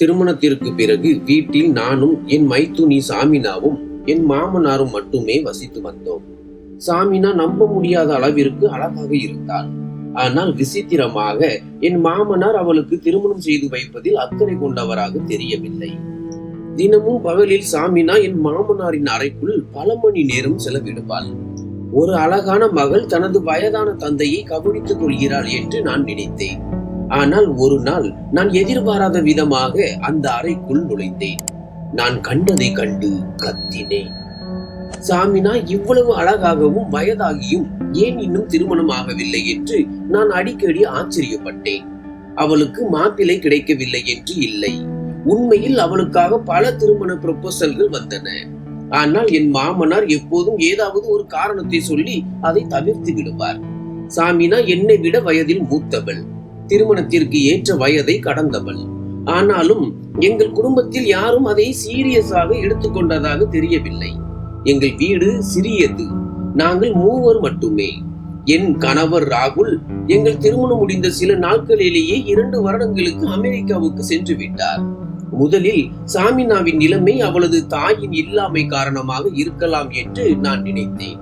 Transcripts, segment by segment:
திருமணத்திற்கு பிறகு வீட்டில் நானும் என் மைத்துனி சாமினாவும் என் மாமனாரும் மட்டுமே வசித்து வந்தோம். சாமினா நம்ப முடியாத அளவிற்கு அழகாக இருந்தாள். ஆனால் விசித்திரமாக என் மாமனார் அவளுக்கு திருமணம் செய்து வைப்பதில் அக்கறை கொண்டவராக தெரியவில்லை. தினமும் பகலில் சாமினா என் மாமனாரின் அறைக்குள் பல மணி நேரம் செலவிடுவாள். ஒரு அழகான மகள் தனது வயதான தந்தையை கவனித்துக் கொள்கிறாள் என்று நான் நினைத்தேன். ஆனால் ஒரு நாள் நான் எதிர்பாராத விதமாக அந்த அறைக்குள் நுழைந்தேன். நான் கண்டதை கண்டு கத்தினேன். சாமினா இவ்வளவு அழகாகவும் வயதாகியும் ஏன் இன்னும் திருமணம் ஆகவில்லை என்று நான் அடிக்கடி ஆச்சரியப்பட்டேன். அவளுக்கு மாப்பிள்ளை கிடைக்கவில்லை என்று இல்லை. உண்மையில் அவளுக்காக பல திருமண ப்ரொபோசல்கள் வந்தன. ஆனால் என் மாமனார் எப்போதும் ஏதாவது ஒரு காரணத்தை சொல்லி அதை தவிர்த்து விடுவார். சாமினா என்னை விட வயதில் மூத்தவள். திருமணத்திற்கு ஏற்ற வயதை கடந்தவள். ஆனாலும் எங்கள் குடும்பத்தில் யாரும் அதை சீரியஸாக எடுத்துக்கொண்டதாக தெரியவில்லை. எங்கள் வீடு சிறியது. நாங்கள் மூவர் மட்டுமே. என் கணவர் ராகுல் எங்கள் திருமணம் முடிந்த சில நாட்களிலேயே இரண்டு வருடங்களுக்கு அமெரிக்காவுக்கு சென்று விட்டார். முதலில் சாமினாவின் நிலைமை அவளது தாயின் இல்லாமை காரணமாக இருக்கலாம் என்று நான் நினைத்தேன்.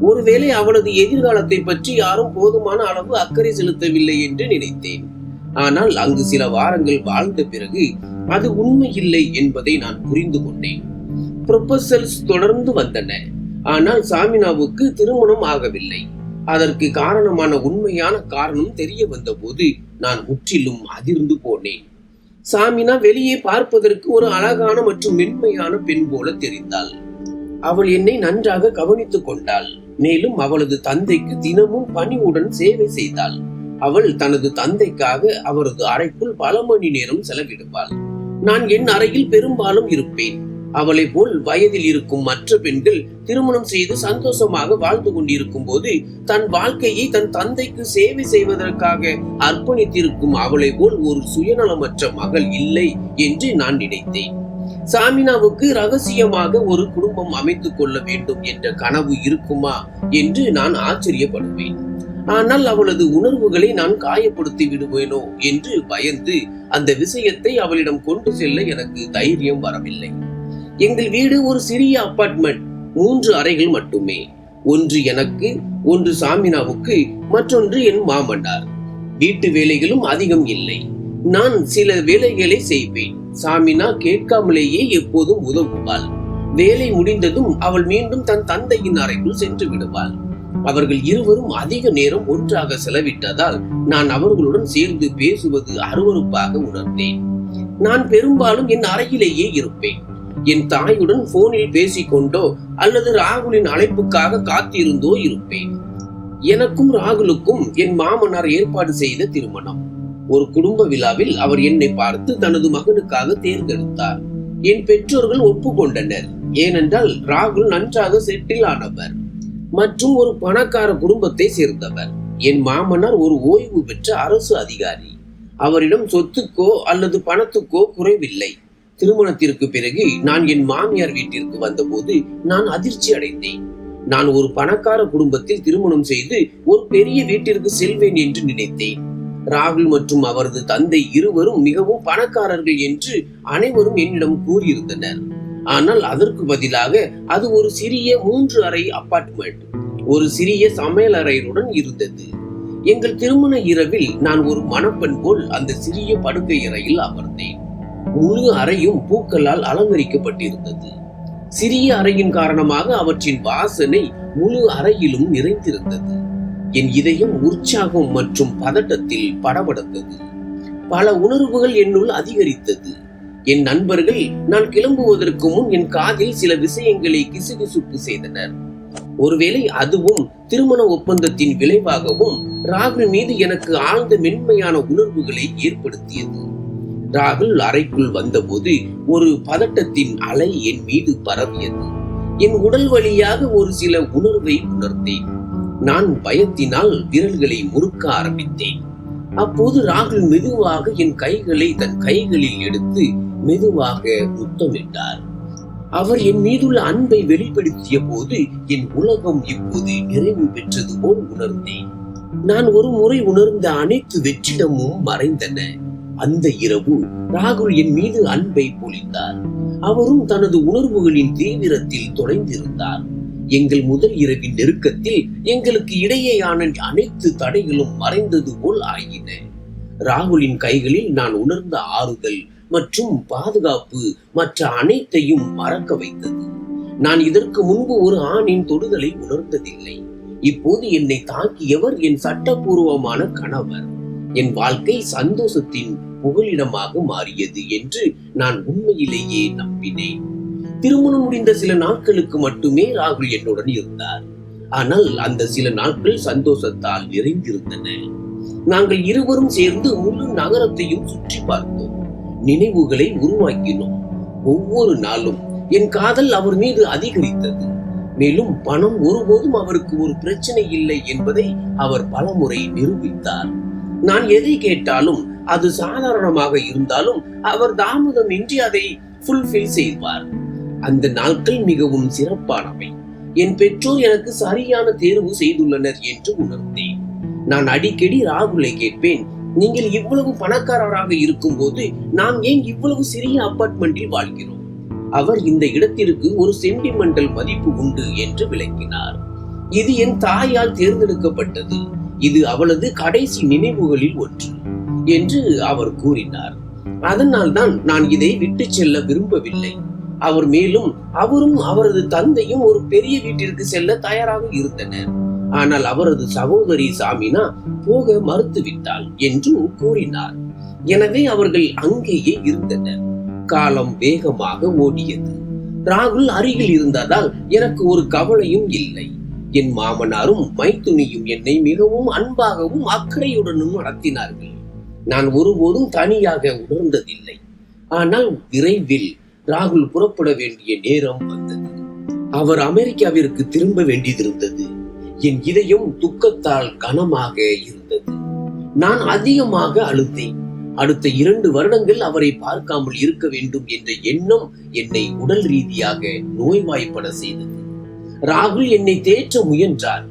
ஒருவேளை அவளது எதிர்காலத்தை பற்றி யாரும் போதுமான அளவு அக்கறை செலுத்தவில்லை என்று நினைத்தேன். ஆனால் அங்கு சில வாரங்கள் வாழ்ந்த பிறகு அது உண்மை இல்லை என்பதை நான் புரிந்து கொண்டேன். ப்ரொபசல்ஸ் தொடர்ந்து வந்தன. ஆனால் சாமினாவுக்கு திருமணம் ஆகவில்லை. அதற்கு காரணமான உண்மையான காரணம் தெரிய வந்தபோது நான் முற்றிலும் அதிர்ந்து போனேன். சாமினா வெளியே பார்ப்பதற்கு ஒரு அழகான மற்றும் மென்மையான பெண் போல தெரிந்தாள். அவள் என்னை நன்றாக கவனித்துக் கொண்டாள். மேலும் அவளது தந்தைக்கு தினமும் பணிவுடன் சேவை செய்தாள். அவள் தனது தந்தைக்காக அவரது அறைக்குள் பல மணி நேரம் செலவிடுவாள். நான் என் அறையில் பெரும்பாலும் இருப்பேன். அவளை போல் வயதில் இருக்கும் மற்ற பெண்கள் திருமணம் செய்து சந்தோஷமாக வாழ்ந்து கொண்டிருக்கும் போது தன் வாழ்க்கையை தன் தந்தைக்கு சேவை செய்வதற்காக அர்ப்பணித்திருக்கும் அவளை போல் ஒரு சுயநலமற்ற மகள் இல்லை என்று நான் நினைத்தேன். சாமினாவுக்கு ரகசியமாக ஒரு குடும்பம் அமைத்துக் கொள்ள வேண்டும் என்ற கனவு இருக்குமா என்று நான் ஆச்சரியப்படுவேன். ஆனால் அவளது உணர்வுகளை நான் காயப்படுத்தி விடுவேனோ என்று பயந்து அந்த விஷயத்தை அவளிடம் கொண்டு செல்ல எனக்கு தைரியம் வரவில்லை. எங்கள் வீடு ஒரு சிறிய அபார்ட்மெண்ட் மூன்று அறைகள் மட்டுமே. ஒன்று எனக்கு ஒன்று சாமினாவுக்கு மற்றொன்று என் மாமன்னார் வீட்டு வேலைகளும் அதிகம் இல்லை. நான் சில வேலைகளை செய்வேன். சாமினா கேட்காமலேயே எப்போதும் உதவுவாள். வேலை முடிந்ததும் அவள் மீண்டும் தன் தந்தையின் அறைக்குள் சென்று விடுவாள். அவர்கள் இருவரும் அதிக நேரம் ஒன்றாக செலவிட்டதால் நான் அவர்களுடன் சேர்ந்து பேசுவது அருவருப்பாக உணர்ந்தேன். நான் பெரும்பாலும் என் அறையிலேயே இருப்பேன். என் தாயுடன் போனில் பேசிக்கொண்டோ அல்லது ராகுலின் அழைப்புக்காக காத்திருந்தோ இருப்பேன். எனக்கும் ராகுலுக்கும் என் மாமனார் ஏற்பாடு செய்த திருமணம். ஒரு குடும்ப விழாவில் அவர் என்னை பார்த்து தனது மகனுக்காக தேர்ந்தெடுத்தார். என் பெற்றோர்கள் ஒப்புக்கொண்டனர். ஏனென்றால் ராகுல் நன்றாக செட்டில் ஆனவர். மற்றும் ஒரு பணக்கார குடும்பத்தை சேர்ந்தவர். என் மாமனார் ஒரு ஓய்வு பெற்ற அரசு அதிகாரி. அவரிடம் சொத்துக்கோ அல்லது பணத்துக்கோ குறைவில்லை. திருமணத்திற்கு பிறகு நான் என் மாமியார் வீட்டிற்கு வந்தபோது நான் அதிர்ச்சி அடைந்தேன். நான் ஒரு பணக்கார குடும்பத்தில் திருமணம் செய்து ஒரு பெரிய வீட்டிற்கு செல்வேன் என்று நினைத்தேன். ராகுல் மற்றும் அவரது தந்தை இருவரும் மிகவும் பணக்காரர்கள் என்று அனைவரும் என்னிடம் கூறியிருந்தனர். ஆனால் அதற்கு பதிலாக அது ஒரு சிறிய மூன்று அறை அப்பார்ட்மெண்ட் ஒரு சிறிய சமையல் அறையுடன் இருந்தது. எங்கள் திருமண இரவில் நான் ஒரு மணப்பெண் போல் அந்த சிறிய படுக்கை அறையில் அமர்ந்தேன். முழு அறையும் பூக்களால் அலங்கரிக்கப்பட்டிருந்தது. சிறிய அறையின் காரணமாக அவற்றின் வாசனை முழு அறையிலும் நிறைந்திருந்தது. என் இதயம் உற்சாகம் மற்றும் பதட்டத்தில் படபடத்தது. பல உணர்வுகள் என்னுள் அதிகரித்தது. என் நண்பர்கள் நான் கிளம்புவதற்கு முன் என் காதில் சில விஷயங்களை கிசுகிசுப்பு செய்தனர். ஒருவேளை அதுவும் திருமண ஒப்பந்தத்தின் விளைவாகவும் ராகுல் மீது எனக்கு ஆழ்ந்த மென்மையான உணர்வுகளை ஏற்படுத்தியது. ராகுல் அறைக்குள் வந்தபோது ஒரு பதட்டத்தின் அலை என் மீது பரவியது. என் உடல் வழியாக ஒரு சில உணர்வை உணர்ந்தேன். நான் பயத்தினால் விரல்களை முறுக்க ஆரம்பித்தேன். அப்போது ராகுல் மெதுவாக என் கைகளை தன் கைகளில் எடுத்து மெதுவாக முத்தமிட்டார். அவர் என் மீதுள்ள அன்பை வெளிப்படுத்திய போது என் உலகம் இப்போது நிறைவு பெற்றது போல் உணர்ந்தேன். நான் ஒரு முறை உணர்ந்த அனைத்து வெற்றிடமும் மறைந்தன. அந்த இரவு ராகுல் என் மீது அன்பை பொழிந்தார். அவரும் தனது உணர்வுகளின் தீவிரத்தில் தொலைந்திருந்தார். எங்கள் முதல் இரவின் நெருக்கத்தில் எங்களுக்கு இடையேயான அனைத்து தடைகளும் மறைந்தது போல் ஆகின ராகுலின் கைகளில் நான் உணர்ந்த ஆறுதல் மற்றும் பாதுகாப்பு மற்ற அனைத்தையும் மறக்க வைத்தது. நான் இதற்கு முன்பு ஒரு ஆணின் தொடுதலை உணர்ந்ததில்லை. இப்போது என்னை தாக்கியவர் என் சட்டபூர்வமான கணவர். என் வாழ்க்கை சந்தோஷத்தின் புகலிடமாக மாறியது என்று நான் உண்மையிலேயே நம்பினேன். திருமணம் முடிந்த சில நாட்களுக்கு மட்டுமே ராகுல் என்னுடன் இருந்தார். ஆனால் அந்த சில நாட்கள் சந்தோஷத்தால் நிறைந்திருந்தன. நாங்கள் இருவரும் சேர்ந்து முழு நகரத்தையும் சுற்றி பார்த்தோம். நினைவுகளை உருவாக்கினோம். ஒவ்வொரு நாளும் என் காதல் அவர் மீது அதிகரித்தது. மேலும் பணம் ஒருபோதும் அவருக்கு ஒரு பிரச்சனை இல்லை என்பதை அவர் பலமுறை நிரூபித்தார். நான் எதை கேட்டாலும் அது சாதாரணமாக இருந்தாலும் அவர் தாமதமின்றி அதை ஃபுல்ஃபில் செய்வார். அந்த நாட்கள் மிகவும் சிறப்பானவை. என் பெற்றோர் எனக்கு சரியான தேர்வு செய்துள்ளனர் என்று உணர்ந்தேன். நான் அடிக்கடி ராகுலை கேட்பேன். நீங்கள் இவ்வளவு பணக்காரராக இருக்கும்போது நாம் ஏன் இவ்வளவு சிறிய அபார்ட்மெண்டில் வாழ்கிறோம்? அவர் இந்த இடத்திற்கு ஒரு சென்டிமெண்டல் மதிப்பு உண்டு என்று விளக்கினார். இது என் தாயால் தேர்ந்தெடுக்கப்பட்டது. இது அவளது கடைசி நினைவுகளில் ஒன்று என்று அவர் கூறினார். அதனால்தான் நான் இதை விட்டு செல்ல விரும்பவில்லை. அவர் மேலும் அவரும் அவரது தந்தையும் ஒரு பெரிய வீட்டிற்கு செல்ல தயாராக இருந்தனர். ஆனால் அவரது சகோதரி சாமினா போக மறுத்துவிட்டாள் என்றும் கூறினார். எனவே அவர்கள் அங்கேயே இருந்தனர். காலம் வேகமாக ஓடியது. ராகுல் அருகில் இருந்ததால் எனக்கு ஒரு கவலையும் இல்லை. என் மாமனாரும் மைத்துனியும் என்னை மிகவும் அன்பாகவும் அக்கறையுடனும் நடத்தினார்கள். நான் ஒருபோதும் தனியாக உணர்ந்ததில்லை. ஆனால் விரைவில் ராகுல் புறப்பட வேண்டிய நேரம் வந்தது. அவர் அமெரிக்காவிற்கு திரும்ப வேண்டியதிருந்தது என் இதயம் துக்கத்தால் கனமாக இருந்தது. நான் அதிகமாக அழுத்தேன். அடுத்த இரண்டு வருடங்கள் அவரை பார்க்காமல் இருக்க வேண்டும் என்ற எண்ணம் என்னை உடல் ரீதியாக நோய்வாய்ப்பட செய்தது. ராகுல் என்னை தேற்ற முயன்றார்.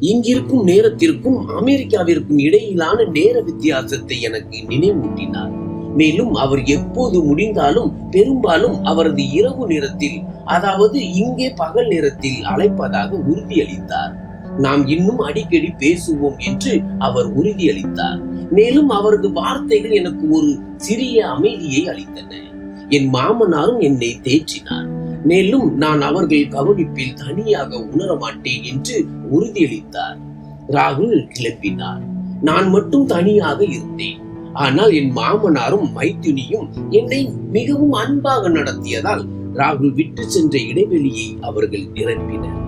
இங்கிருக்கும் நேரத்திற்கும் அமெரிக்காவிற்கும் இடையிலான நேர வித்தியாசத்தை எனக்கு நினைவூட்டினார். மேலும் அவர் எப்போது முடிந்தாலும் பெரும்பாலும் அவரது இரவு நேரத்தில் அதாவது இங்கே பகல் நேரத்தில் அழைப்பதாக உறுதியளித்தார். நாம் இன்னும் அடிக்கடி பேசுவோம் என்று அவர் உறுதியளித்தார். மேலும் அவரது வார்த்தைகள் எனக்கு ஒரு சிறிய அமைதியை அளித்தன. என் மாமனாரும் என்னை தேற்றினார். மேலும் நான் அவர்கள் கவனிப்பில் தனியாக உணர மாட்டேன் என்று உறுதியளித்தார். ராகுல் கிளப்பினார் நான் மட்டும் தனியாக இருந்தேன். ஆனால் என் மாமனாரும் மைத்துனியும் என்னை மிகவும் அன்பாக நடத்தியதால் ராகுல் விட்டு சென்ற இடைவெளியை அவர்கள் நிரப்பினர்.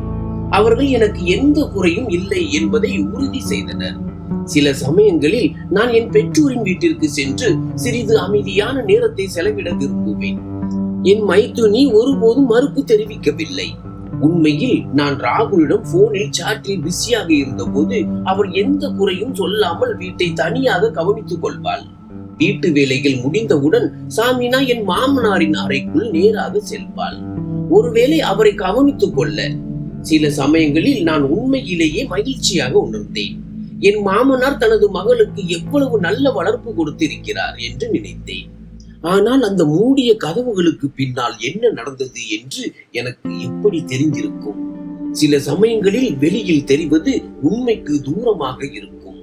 அவர்கள் எனக்கு எந்த குறையும் இல்லை என்பதை உறுதி செய்தனர். சில சமயங்களில் நான் என் பெற்றோரின் வீட்டிற்கு சென்று சிறிது அமைதியான நேரத்தை செலவிட விரும்புவேன். என் மைத்துனி ஒருபோதும் மறுப்பு தெரிவிக்கவில்லை. உண்மையில் நான் ராகுலிடம் போனில் சாட்டில் பிஸியாக இருந்தபோது அவர் எந்த குறையும் சொல்லாமல் வீட்டை தனியாக கவனித்துக் கொள்வாள். வீட்டு வேலைகள் முடிந்தவுடன் சாமினா என் மாமனாரின் அறைக்குள் நேராக செல்வாள். ஒருவேளை அவரை கவனித்துக் கொள்ள சில சமயங்களில் நான் உண்மையிலேயே மகிழ்ச்சியாக உணர்ந்தேன். என் மாமனார் தனது மகளுக்கு எவ்வளவு நல்ல வளர்ப்பு கொடுத்திருக்கிறார் என்று நினைத்தேன். ஆனால் அந்த மூடிய கதவுகளுக்கு பின்னால் என்ன நடந்தது என்று எனக்கு எப்படி தெரிந்திருக்கும்? சில சமயங்களில் வெளியில் தெரிவது உண்மைக்கு தூரமாக இருக்கும்.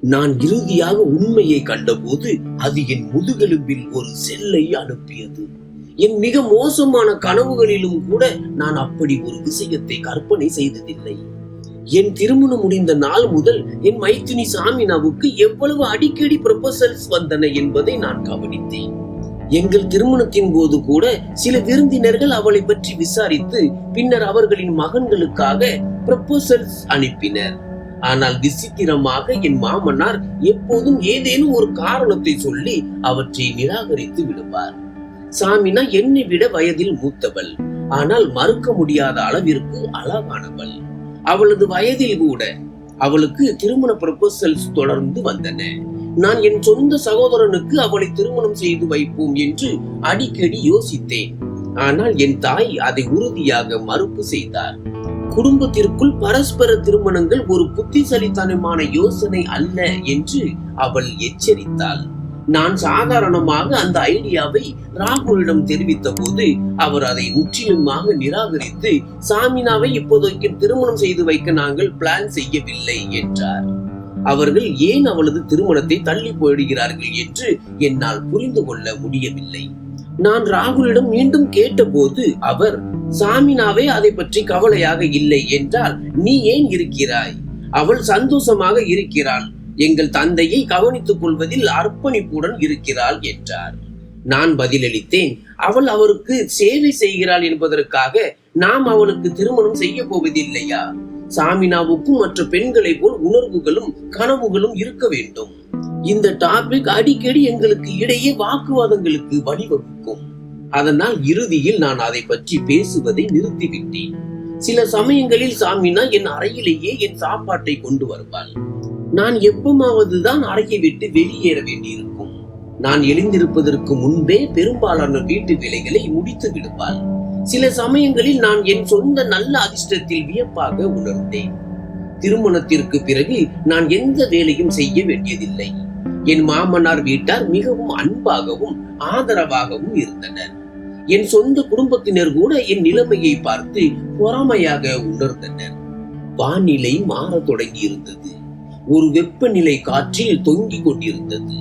நான் இறுதியாக உண்மையை கண்டபோது அது என் முதுகெலும்பில் ஒரு செல்லை அனுப்பியது. என் மிக மோசமான கனவுகளிலும் கூட நான் அப்படி ஒரு விஷயத்தை கற்பனை செய்ததில்லை. என் திருமணம் முடிந்த நாள் முதல் என் மைத்துனி சாமினாவுக்கு எவ்வளவு அடிக்கடி ப்ரொபசல்ஸ் வந்தன என்பதை நான் கவனித்தேன். எங்கள் திருமணத்தின் போது கூட சில விருந்தினர்கள் அவளை பற்றி விசாரித்து பின்னர் அவர்களின் மகன்களுக்காக ப்ரப்போசல்ஸ் அனுப்பினர். ஆனால் விசித்திரமாக என் மாமனார் எப்போதும் ஏதேனும் ஒரு காரணத்தை சொல்லி அவற்றை நிராகரித்து விடுவார். சாமினா என்னை விட வயதில் மூத்தவள். ஆனால் மறுக்க முடியாத அளவிற்கு அழகானவள். அவளது வயதில் கூட அவளுக்கு திருமண ப்ரப்போசல்ஸ் தொடர்ந்து வந்தன. நான் என் சொந்த சகோதரனுக்கு அவளை திருமணம் செய்து வைப்போம் என்று அடிக்கடி யோசித்தேன். ஆனால் என் தாய் அதை உறுதியாக மறுப்பு செய்தார். குடும்பத்திற்குள் பரஸ்பர திருமணங்கள் ஒரு புத்திசலித்தனமான யோசனை அல்ல என்று அவள் எச்சரித்தாள். நான் சாதாரணமாக அந்த ஐடியாவை ராகுலிடம் தெரிவித்த போது அவர் அதை முற்றிலுமாக நிராகரித்து சாமினாவை இப்போதைக்கு திருமணம் செய்து வைக்க நாங்கள் பிளான் செய்யவில்லை என்றார். அவர்கள் ஏன் அவளது திருமணத்தை தள்ளி போயிடுகிறார்கள் என்று என்னால் புரிந்து கொள்ள முடியவில்லை. நான் ராகுலிடம் மீண்டும் கேட்டபோது அவர் சாமினாவே அதை பற்றி கவலையாக இல்லை என்றால் நீ ஏன் இருக்கிறாய்? அவள் சந்தோஷமாக இருக்கிறாள். எங்கள் தந்தையை கவனித்துக் கொள்வதில் அர்ப்பணிப்புடன் இருக்கிறாள் என்றார். நான் பதிலளித்தேன் அவள் அவருக்கு சேவை செய்கிறாள் என்பதற்காக நாம் அவளுக்கு திருமணம் செய்ய போவதில்லையா? சாமினாவுக்கும் மற்ற பெண்களை போல் உணர்வுகளும் கனவுகளும் இருக்க வேண்டும். இந்த டாபிக் அடிக்கடி எங்களுக்கு இடையே வாக்குவாதங்களுக்கு வழிவகுக்கும். அதனால் இறுதியில் நான் அதை பற்றி பேசுவதை நிறுத்திவிட்டேன். சில சமயங்களில் சாமினா என் அறையிலேயே என் சாப்பாட்டை கொண்டு வருவாள். நான் எப்பமாவது தான் அறையை விட்டு வெளியேற வேண்டியிருக்கும். நான் எழுந்திருப்பதற்கு முன்பே பெரும்பாலான வீட்டு வேலைகளை முடித்து விடுவாள். சில சமயங்களில் நான் என் சொந்த நல்ல அதிர்ஷ்டத்தில் வியப்பாக உணர்ந்தேன். திருமணத்திற்கு பிறகு நான் எந்த வேலையும் செய்ய வேண்டியதில்லை. என் மாமனார் வீட்டார் மிகவும் அன்பாகவும் ஆதரவாகவும் இருந்தனர். என் சொந்த குடும்பத்தினர் கூட என் நிலைமையை பார்த்து பொறாமையாக உணர்ந்தனர். வானிலை மாறத் தொடங்கி இருந்தது ஒரு வெப்பநிலை காற்றில் தொங்கிக் கொண்டிருந்தது.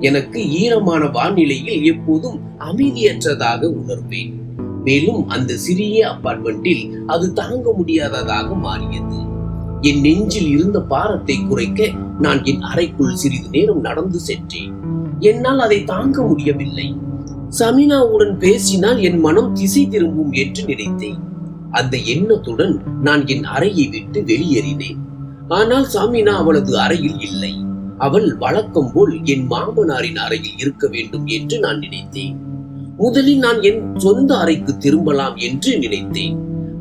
எனக்கு ஈரமான வானிலையில் எப்போதும் அமைதியற்றதாக உணர்வேன். மேலும் அந்த சிறிய அபார்ட்மெண்டில் அது தாங்க முடியாததாக மாறியது. என் நெஞ்சில் இருந்த பாரத்தை குறைக்க நான் என் அறைக்குள் சிறிது நேரம் நடந்து சென்றேன். என்னால் அதை தாங்க முடியவில்லை. சமினாவுடன் பேசினால் என் மனம் திசை திரும்பும் என்று நினைத்தேன். அந்த எண்ணத்துடன் நான் என் அறையை விட்டு வெளியேறினேன். ஆனால் சாமினா அவளது அறையில் இல்லை. அவள் வழக்கம் போல் என் மாமனாரின் அறையில் இருக்க வேண்டும் என்று நான் நினைத்தேன். முதலில் நான் என் சொந்த அறைக்கு திரும்பலாம் என்று நினைத்தேன்.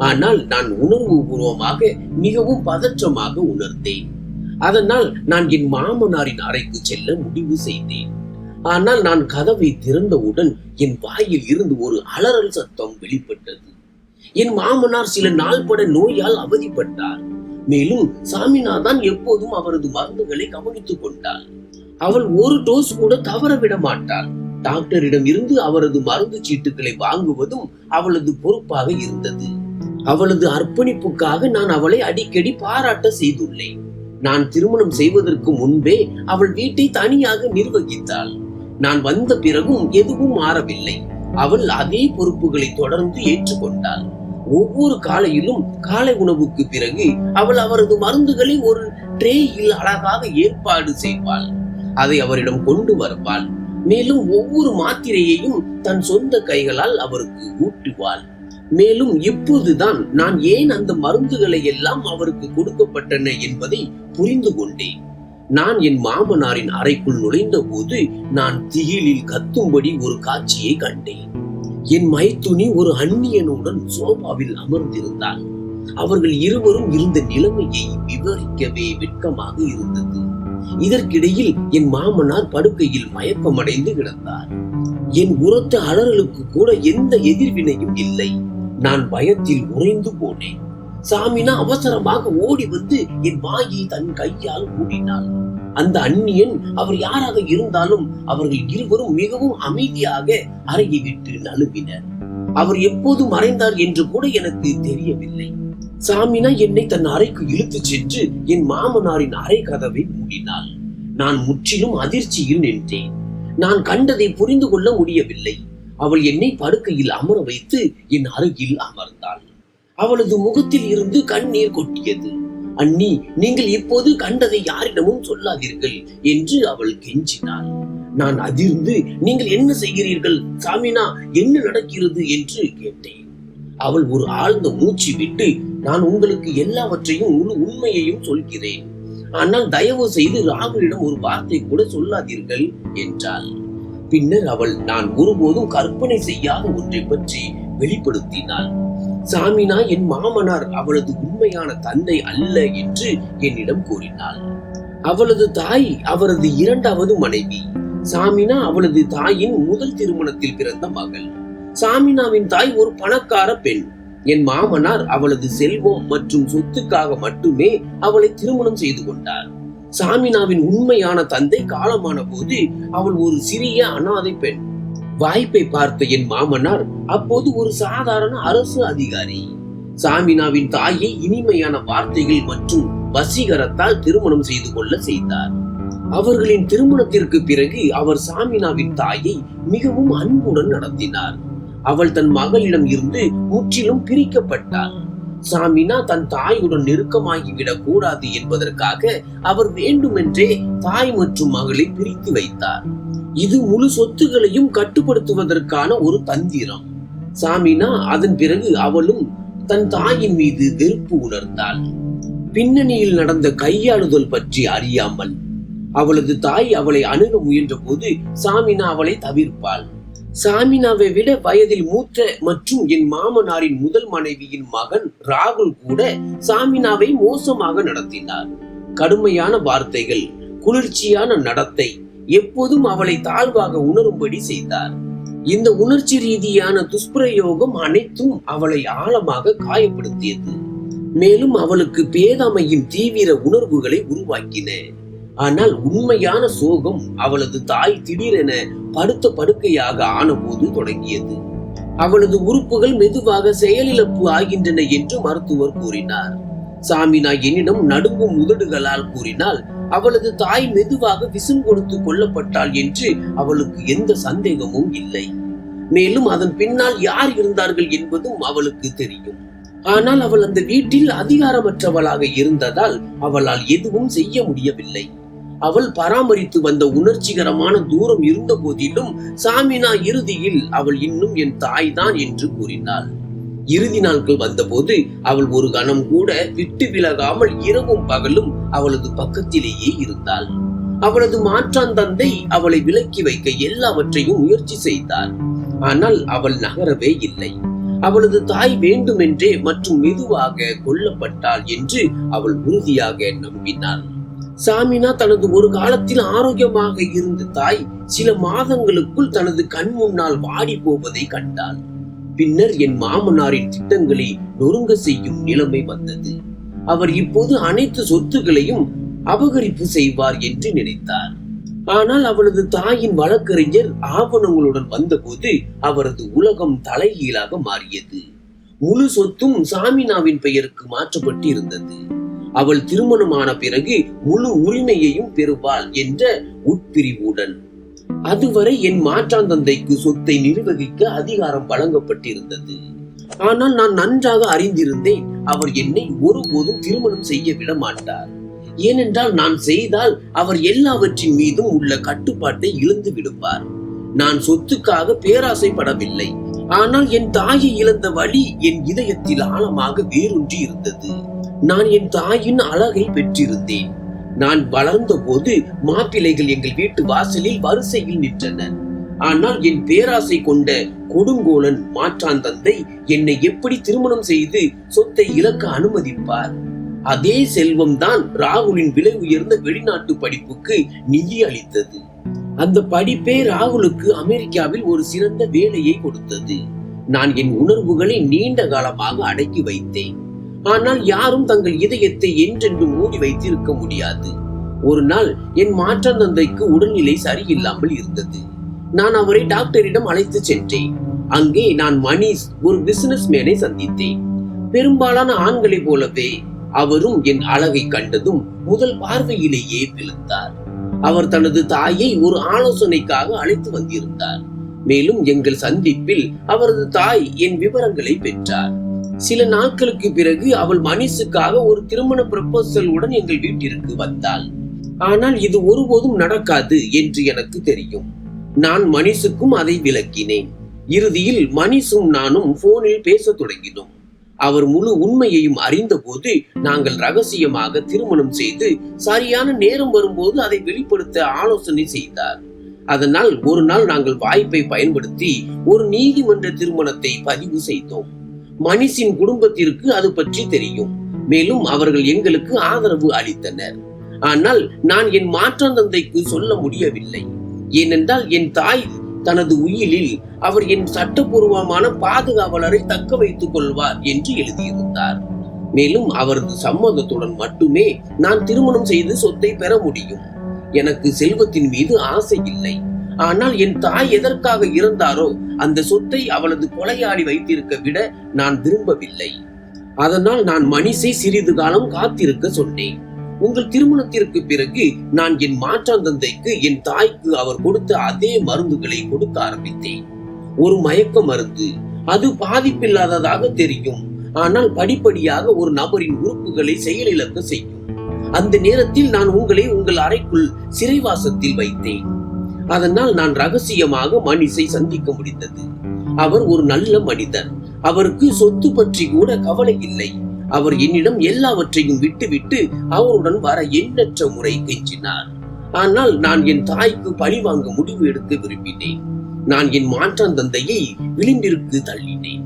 ஆனால் நான் உணர்வு பூர்வமாக மிகவும் பதற்றமாக உணர்ந்தேன். அதனால் நான் என் மாமனாரின் அறைக்கு செல்ல முடிவு செய்தேன். ஆனால் நான் கதவை திறந்தவுடன் என் வாயில் இருந்து ஒரு அலறல் சத்தம் வெளிப்பட்டது. என் மாமனார் சில நாள்பட நோயால் அவதிப்பட்டார். மேலும் சாமிநாதான் எப்போதும் அவரது மருந்துகளை கவனித்துக் கொண்டாள் அவள் ஒரு டோஸ் கூட தவற விட மாட்டாள். டாக்டரிடம் இருந்து அவரது மருந்து சீட்டுகளை வாங்குவதும் அவளது பொறுப்பாக இருந்தது. அவளது அர்ப்பணிப்புக்காக நான் அவளை அடிக்கடி பாராட்ட செய்துள்ளேன். நான் திருமணம் செய்வதற்கு முன்பே அவள் வீட்டை தனியாக நிர்வகித்தாள். நான் வந்த பிறகும் எதுவும் மாறவில்லை. அவள் அதே பொறுப்புகளை தொடர்ந்து ஏற்றுக்கொண்டாள். ஒவ்வொரு காலையிலும் காலை உணவுக்கு பிறகு அவள் அவரது மருந்துகளை ஒரு ட்ரேயில் அழகாக ஏற்பாடு செய்வாள். அதை அவரிடம் கொண்டு வருவாள். மேலும் ஒவ்வொரு மாத்திரையையும் தன் சொந்த கைகளால் அவருக்கு ஊட்டுவாள். மேலும் இப்போதுதான் நான் ஏன் அந்த மருந்துகளை எல்லாம் அவருக்கு கொடுக்கப்பட்டன என்பதை புரிந்து கொண்டேன். நான் என் மாமனாரின் அறைக்குள் நுழைந்த போது நான் திகிலில் கத்தும்படி ஒரு காட்சியை கண்டேன். என் மைத்துனி ஒரு அந்நியனுடன் சோபாவில் அமர்ந்திருந்தாள். அவர்கள் இருவரும் இருந்த நிலைமையை விவரிக்கவே வெட்கமாக இருந்தது. இதற்கிடையில் என் மாமனார் படுக்கையில் மயக்கமடைந்து கிடந்தார். என் உரத்த அலறலுக்கு கூட எந்த எதிர்வினையும் இல்லை. நான் பயத்தில் உறைந்து போனேன். சாமினா அவசரமாக ஓடி வந்து என் வாயை தன் கையால் மூடினாள். அந்த அந்நியன் அவர் யாராக இருந்தாலும் அவர்கள் இருவரும் மிகவும் அமைதியாக அறையை விட்டு நழுவினர் அவர் எப்போது மறைந்தார் என்று கூட எனக்கு தெரியவில்லை. சாமினா என்னை தன் அறைக்கு இழுத்துச் சென்று என் மாமனாரின் அறை கதவை மூடினாள். நான் முற்றிலும் அதிர்ச்சியில் நின்றேன். நான் கண்டதை புரிந்து கொள்ள முடியவில்லை. அவள் என்னை படுக்கையில் அமர வைத்து என் அருகில் அமர்ந்தாள். அவளது முகத்தில் இருந்து கண்ணீர் கொட்டியது. அண்ணி நீங்கள் இப்போது கண்டதை யாரிடமும் சொல்லாதீர்கள் என்று அவள் கெஞ்சினாள். நான் அதிர்ந்து நீங்கள் என்ன செய்கிறீர்கள்? சாமினா என்ன நடக்கிறது? என்று கேட்டேன். அவள் ஒரு ஆழ்ந்த மூச்சு விட்டு நான் உங்களுக்கு எல்லாவற்றையும் முழு உண்மையையும் சொல்கிறேன். ஆனால் தயவு செய்து ராகுலிடம் ஒரு வார்த்தை கூட சொல்லாதீர்கள் என்றாள். பின்னர் அவள் நான் ஒருபோதும் கற்பனை செய்யாத ஒன்றை பற்றி வெளிப்படுத்தினாள். சாமினா என் மாமனார் அவளது உண்மையான தந்தை அல்ல என்று என்னிடம் கூறினாள். அவளது தாய் அவரது இரண்டாவது மனைவி. சாமினா அவளது தாயின் முதல் திருமணத்தில் பிறந்த மகள். சாமினாவின் தாய் ஒரு பணக்கார பெண். என் மாமனார் அவளது செல்வம் மற்றும் சொத்துக்காக மட்டுமே அவளை திருமணம் செய்து கொண்டார். சாமினாவின் உண்மையான தந்தை காலமான போது அவள் ஒரு சிறிய அனாதை பெண். வாய்ப்பை பார்த்த என் மாமனார் அப்போது ஒரு சாதாரண அரசு அதிகாரி. சாமினாவின் தாயை இனிமையான வார்த்தைகள் மற்றும் வசீகரத்தால் திருமணம் செய்து கொள்ள செய்தார். அவர்களின் திருமணத்திற்கு பிறகு அவர் சாமினாவின் தாயை மிகவும் அன்புடன் நடத்தினார். அவள் தன் மகளிடம் இருந்து முற்றிலும் பிரிக்கப்பட்டாள். சாமினா தன் தாயுடன் நெருக்கமாகிவிடக் கூடாது என்பதற்காக அவர் வேண்டுமென்றே தாய் மற்றும் மகளை பிரித்து வைத்தார். இது முழு சொத்துகளையும் கட்டுப்படுத்துவதற்கான ஒரு தந்திரம். சாமினா அதன் பிறகு அவளும் தன் தாயின் மீது வெறுப்பு உணர்ந்தாள். பின்னணியில் நடந்த கையாளுதல் பற்றி அறியாமல் அவளது தாய் அவளை அணுக முயன்ற போது சாமினா அவளை தவிர்ப்பாள். சாமினாவை விட வயதில் மூத்த மற்றும் என் மாமனாரின் முதல் மனைவியின் மகன் ராகுல் கூட சாமினாவை மோசமாக நடத்தினார். கடுமையான வார்த்தைகள் குளிர்ச்சியான நடத்தை எப்போதும் அவளை தாழ்வாக உணரும்படி செய்தார். இந்த உணர்ச்சி ரீதியான துஷ்பிரயோகம் அனைத்தும் அவளை ஆழமாக காயப்படுத்தியது. மேலும் அவளுக்கு பேதமையின் தீவிர உணர்வுகளை உருவாக்கின. ஆனால் உண்மையான சோகம் அவளது தாய் திடீரென படுத்த படுக்கையாக ஆனபோது தொடங்கியது. அவளது உறுப்புகள் மெதுவாக செயலிழப்பு ஆகின்றன என்று மருத்துவர் கூறினார். சாமினா என்னிடம் நடுங்கும் உதடுகளால் கூறினால் அவளது தாய் மெதுவாக விசும் கொடுத்து கொல்லப்பட்டாள் என்று அவளுக்கு எந்த சந்தேகமும் இல்லை. மேலும் அதன் பின்னால் யார் இருந்தார்கள் என்பதும் அவளுக்கு தெரியும். ஆனால் அவள் அந்த வீட்டில் அதிகாரமற்றவளாக இருந்ததால் அவளால் எதுவும் செய்ய முடியவில்லை. அவள் பராமரித்து வந்த உணர்ச்சிகரமான தூரம் இருந்த போதிலும் சாமினா இறுதியில் அவள் இன்னும் என் தாய்தான் என்று கூறினாள். இறுதி நாட்கள் வந்தபோது அவள் ஒரு கணம் கூட விட்டு விலகாமல் இரவும் பகலும் அவளது பக்கத்திலேயே இருந்தாள். அவளது மாற்றான் தந்தை அவளை விலக்கி வைக்க எல்லாவற்றையும் முயற்சி செய்தார். ஆனால் அவள் நகரவே இல்லை. அவளது தாய் வேண்டுமென்றே மற்றும் மெதுவாக கொல்லப்பட்டாள் என்று அவள் உறுதியாக நம்பினாள். சாமினா தனது ஒரு காலத்தில் ஆரோக்கியமாக இருந்த தாய் சில மாதங்களுக்குள் தனது கண் முன்னால் வாடி போவதை கண்டாள். பின்னர் என் மாமனாரின் திட்டங்களை நொறுங்க செய்யும் நிலைமை வந்தது. அவர் இப்போது அனைத்து சொத்துக்களையும் அபகரிப்பு செய்வார் என்று நினைத்தார். ஆனால் அவளது தாயின் வழக்கறிஞர் ஆவணங்களுடன் வந்தபோது அவரது உலகம் தலைகீழாக மாறியது. முழு சொத்தும் சாமினாவின் பெயருக்கு மாற்றப்பட்டு இருந்தது அவள் திருமணமான பிறகு முழு உரிமையையும் பெறுவாள் என்ற உட்பிரிவுடன். அதுவரை என் மாற்றாந்தந்தைக்கு சொத்தை நிர்வகிக்க அதிகாரம் வழங்கப்பட்டிருந்தது. ஆனால் நான் நன்றாக அறிந்திருந்தேன் அவர் என்னை ஒருபோதும் திருமணம் செய்ய விட மாட்டார். ஏனென்றால் நான் செய்தால் அவர் எல்லாவற்றின் மீதும் உள்ள கட்டுப்பாட்டை இழந்து விடுவார் நான் சொத்துக்காக பேராசைப்படவில்லை. ஆனால் என் தாயை இழந்த வழி என் இதயத்தில் ஆழமாக வேரூன்றி இருந்தது நான் என் தாயின் அழகை பெற்றிருந்தேன். நான் வளர்ந்த போது மாப்பிள்ளைகள் எங்கள் வீட்டு வாசலில் வரிசையில் நின்றனர். ஆனால் என் பேராசை கொண்ட கொடுங்கோலன் மாற்றான் தந்தை என்னை எப்படி திருமணம் செய்து சொத்தை இழக்க அனுமதிப்பார்? அதே செல்வம் தான் ராகுலின் விலை உயர்ந்த வெளிநாட்டு படிப்புக்கு நிதி அளித்தது. அந்த படிப்பே ராகுலுக்கு அமெரிக்காவில் ஒரு சிறந்த வேலையை கொடுத்தது. நான் என் உணர்வுகளை நீண்ட காலமாக அடக்கி வைத்தேன். ஆனால் யாரும் தங்கள் இதயத்தை என்றென்று மூடி வைத்திருக்க முடியாது. ஒரு நாள் என் மாற்றான் தந்தைக்கு உடல்நிலை சரியில்லாமல் இருந்தது. நான் அவரை டாக்டரிடம் அழைத்து சென்றேன். அங்கே நான் மணிஷ் ஒரு பிசினஸ் மேனை சந்தித்தேன். பெரும்பாலான ஆண்களைப் போலவே அவரும் என் அழகை கண்டதும் முதல் பார்வையிலேயே விழுந்தார் அவர் தனது தாயை ஒரு ஆலோசனைக்காக அழைத்து வந்திருந்தார். மேலும் எங்கள் சந்திப்பில் அவரது தாய் என் விவரங்களை பெற்றார். சில நாட்களுக்கு பிறகு அவள் மனிஷுக்காக ஒரு திருமண ப்ரப்போசலுடன் எங்கள் வீட்டிற்கு வந்தாள். ஆனால் இது ஒருபோதும் நடக்காது என்று எனக்கு தெரியும். நான் மனிஷுக்கும் அதை விளக்கினேன். இறுதியில் மனிஷும் நானும் போனில் பேசத் தொடங்கினோம். அவர் முழு உண்மையையும் அறிந்தபோது நாங்கள் ரகசியமாக திருமணம் செய்து சரியான நேரம் வரும்போது அதை வெளிப்படுத்த ஆலோசனை செய்தார். அதனால் ஒரு நாள் நாங்கள் வாய்ப்பை பயன்படுத்தி ஒரு நீதிமன்ற திருமணத்தை பதிவு செய்தோம். மனிஷின் குடும்பத்திற்கு அது பற்றி தெரியும். மேலும் அவர்கள் எங்களுக்கு ஆதரவு அளித்தனர். ஆனால் நான் என் மாற்றந்தந்தைக்கு சொல்ல முடியவில்லை. ஏனென்றால் என் தாய் தனது உயிலில் அவர் என் சட்டபூர்வமான பாதுகாவலரை தக்க வைத்துக் கொள்வார் என்று எழுதியிருந்தார். மேலும் அவரது சம்மதத்துடன் மட்டுமே நான் திருமணம் செய்து சொத்தை பெற முடியும். எனக்கு செல்வத்தின் மீது ஆசை இல்லை. ஆனால் என் தாய் எதற்காக இருந்தாரோ அந்த சொத்தை அவளது கொலையாளி வைத்திருக்க விட நான் விரும்பவில்லை. அதனால் நான் மணிசை சிறிது காலம் காத்திருக்க சொன்னேன். உங்கள் திருமணத்திற்கு பிறகு நான் என் மாற்றாந்தந்தைக்கு என் தாய்க்கு அவர் கொடுத்த அதே மருந்துகளை கொடுக்க ஆரம்பித்தேன். ஒரு மயக்க மருந்து. அது பாதிப்பில்லாததாக தெரியும். ஆனால் படிப்படியாக ஒரு நபரின் உறுப்புகளை செயலிழக்க செய்யும். அந்த நேரத்தில் நான் உங்களை உங்கள் அறைக்குள் சிறைவாசத்தில் வைத்தேன். அதனால் நான் ரகசியமாக மனிஷை சந்திக்க முடிந்தது. அவர் ஒரு நல்ல மனிதர். அவருக்கு சொத்து பற்றி கூட கவலை இல்லை. அவர் என்னிடம் எல்லாவற்றையும் விட்டுவிட்டு அவருடன் வர எண்ணற்ற முறை கெஞ்சினார். ஆனால் நான் என் தாய்க்கு பழி வாங்க முடிவு எடுக்க விரும்பினேன். நான் என் மாற்றான் தந்தையை விளிம்பிற்கு தள்ளினேன்.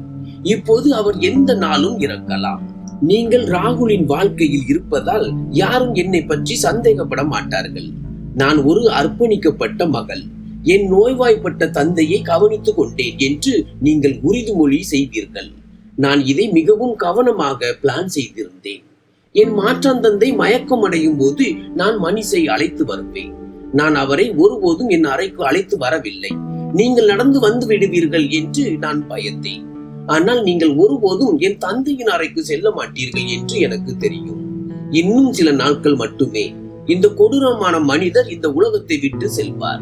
இப்போது அவர் எந்த நாளும் இறக்கலாம். நீங்கள் ராகுலின் வாழ்க்கையில் இருப்பதால் யாரும் என்னை பற்றி சந்தேகப்பட மாட்டார்கள். நான் ஒரு அர்ப்பணிக்கப்பட்ட மகள். என் நோய்வாய்ப்பட்ட தந்தையை கவனித்துக் கொண்டேன் என்று நீங்கள் உறுதிமொழி செய்வீர்கள். நான் இதை மிகவும் கவனமாக பிளான் செய்திருந்தேன். என் மாற்றாந்தந்தை மயக்கம் அடையும் போது நான் மனிஷை அழைத்து வருவேன். நான் அவரை ஒருபோதும் என் அறைக்கு அழைத்து வரவில்லை. நீங்கள் நடந்து வந்து விடுவீர்கள் என்று நான் பயந்தேன். ஆனால் நீங்கள் ஒருபோதும் என் தந்தையின் அறைக்கு செல்ல மாட்டீர்கள் என்று எனக்கு தெரியும். இன்னும் சில நாட்கள் மட்டுமே. இந்த கொடூரமான மனிதர் இந்த உலகத்தை விட்டு செல்வார்.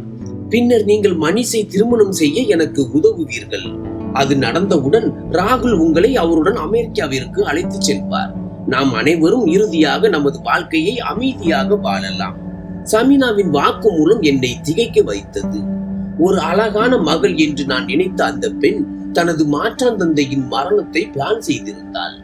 பின்னர் நீங்கள் மனிஷை திருமணம் செய்ய எனக்கு உதவுவீர்கள். அது நடந்தவுடன் ராகுல் உங்களை அவருடன் அமெரிக்காவிற்கு அழைத்து செல்வார். நாம் அனைவரும் இறுதியாக நமது வாழ்க்கையை அமைதியாக வாழலாம். சமீனாவின் வாக்கு மூலம் என்னை திகைக்க வைத்தது. ஒரு அழகான மகள் என்று நான் நினைத்த அந்த பெண் தனது மாற்றாந்தந்தையின் மரணத்தை பிளான் செய்திருந்தாள்.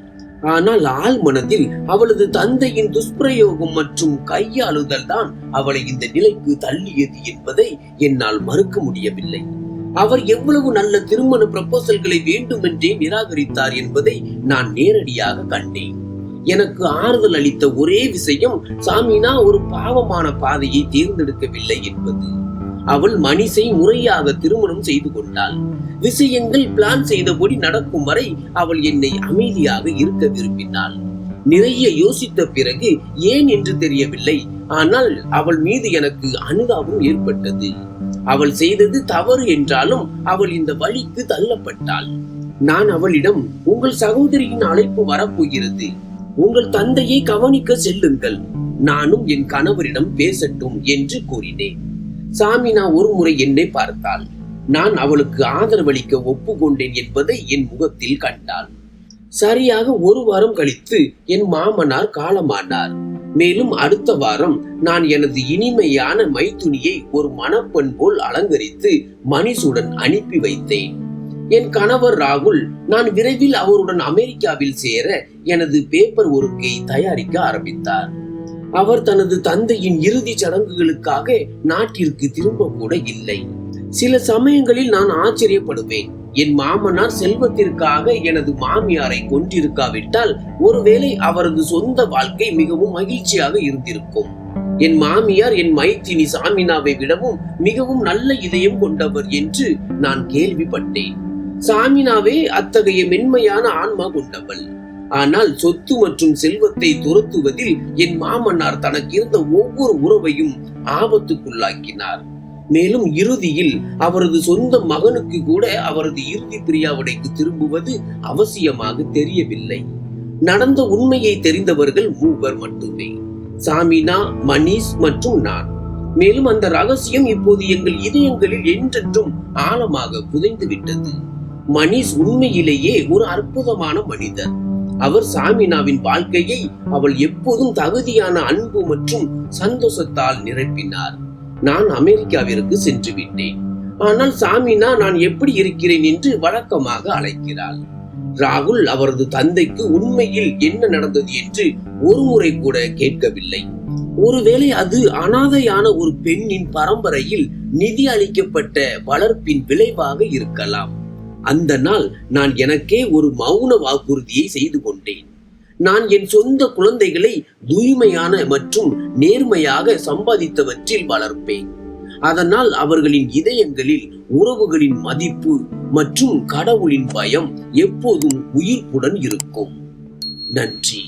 ஆனால் ஆள் மனதில் அவளது தந்தையின் துஷ்பிரயோகம் மற்றும் கையாளுதல் தான் அவளை இந்த நிலைக்கு தள்ளியது என்பதை என்னால் மறுக்க முடியவில்லை. அவர் எவ்வளவு நல்ல திருமண ப்ரப்போசல்களை வேண்டுமென்றே நிராகரித்தார் என்பதை நான் நேரடியாக கண்டேன். எனக்கு ஆறுதல் அளித்த ஒரே விஷயம் சாமினா ஒரு பாவமான பாதையை தேர்ந்தெடுக்கவில்லை என்பது. அவள் மனிஷை முறையாக திருமணம் செய்து கொண்டாள். விஷயங்கள் பிளான் செய்தபடி நடக்கும் வரை அவள் என்னை அமைதியாக இருக்க விரும்பினாள். நிறைய யோசித்த பிறகு ஏன் என்று தெரியவில்லை. ஆனால் அவள் மீது எனக்கு அனுதாபம் ஏற்பட்டது. அவள் செய்தது தவறு என்றாலும் அவள் இந்த வழிக்கு தள்ளப்பட்டாள். நான் அவளிடம் உங்கள் சகோதரியின் அழைப்பு வரப்போகிறது. உங்கள் தந்தையை கவனிக்க செல்லுங்கள். நானும் என் கணவரிடம் பேசட்டும் என்று கூறினேன். சாமினா ஒரு முறை என்னை பார்த்தாள். நான் அவளுக்கு ஆதரவளிக்க ஒப்புக்கொண்டேன் என்பதை என் முகத்தில் கண்டாள். சரியாக ஒரு வாரம் கழித்து என் மாமனார் காலமானார். மேலும் அடுத்த வாரம் நான் எனது இனிமையான மைத்துனியை ஒரு மணப்பெண் போல் அலங்கரித்து மணிசுடன் அனுப்பி வைத்தேன். என் கணவர் ராகுல் நான் விரைவில் அவருடன் அமெரிக்காவில் சேர எனது பேப்பர் ஒர்க்கை தயாரிக்க ஆரம்பித்தார். அவர் தனது தந்தையின் இறுதி சடங்குகளுக்காக நாட்டிற்கு திரும்ப கூட இல்லை. சில சமயங்களில் நான் ஆச்சரியப்படுவேன். என் மாமனார் செல்வத்திற்காக எனது மாமியாரை கொன்றிருக்காவிட்டால் ஒருவேளை அவரது சொந்த வாழ்க்கை மிகவும் மகிழ்ச்சியாக இருந்திருக்கும். என் மாமியார் என் மைத்தினி சாமினாவை விடவும் மிகவும் நல்ல இதயம் கொண்டவர் என்று நான் கேள்விப்பட்டேன். சாமினாவே அத்தகைய மென்மையான ஆன்மா கொண்டவள். ஆனால் சொத்து மற்றும் செல்வத்தை துரத்துவதில் என் மாமன்னார் தனக்கு இருந்த ஒவ்வொரு உறவையும் ஆபத்துக்குள்ளாக்கினார். மேலும் இறுதியில் அவரது சொந்த மகனுக்கு கூட அவரது இறுதி பிரியாவிடைக்கு திரும்புவது அவசியமாக தெரியவில்லை. நடந்த உண்மையை தெரிந்தவர்கள் மூவர் மட்டுமே. சாமினா மணீஷ் மற்றும் நான். மேலும் அந்த ரகசியம் இப்போது எங்கள் இதயங்களில் என்றென்றும் ஆழமாக புதைந்து விட்டது. மணீஷ் உண்மையிலேயே ஒரு அற்புதமான மனிதர். அவர் சாமினாவின் வாழ்க்கையை அவள் எப்போதும் தகுதியான அன்பு மற்றும் சந்தோஷத்தால் நிரப்பினார். நான் அமெரிக்காவிற்கு சென்று விட்டேன். ஆனால் சாமினா நான் எப்படி இருக்கிறேன் என்று வழக்கமாக அழைக்கிறாள். ராகுல் அவரது தந்தைக்கு உண்மையில் என்ன நடந்தது என்று ஒரு முறை கூட கேட்கவில்லை. ஒருவேளை அது அனாதையான ஒரு பெண்ணின் பரம்பரையில் நிதி அளிக்கப்பட்ட வளர்ப்பின் விளைவாக இருக்கலாம். அந்த நாள் நான் எனக்கே ஒரு மௌன வாக்குறுதியை செய்து கொண்டேன். நான் என் சொந்த குழந்தைகளை தூய்மையான மற்றும் நேர்மையாக சம்பாதித்தவற்றில் வளர்ப்பேன். அதனால் அவர்களின் இதயங்களில் உறவுகளின் மதிப்பு மற்றும் கடவுளின் பயம் எப்போதும் உயிர்ப்புடன் இருக்கும். நன்றி.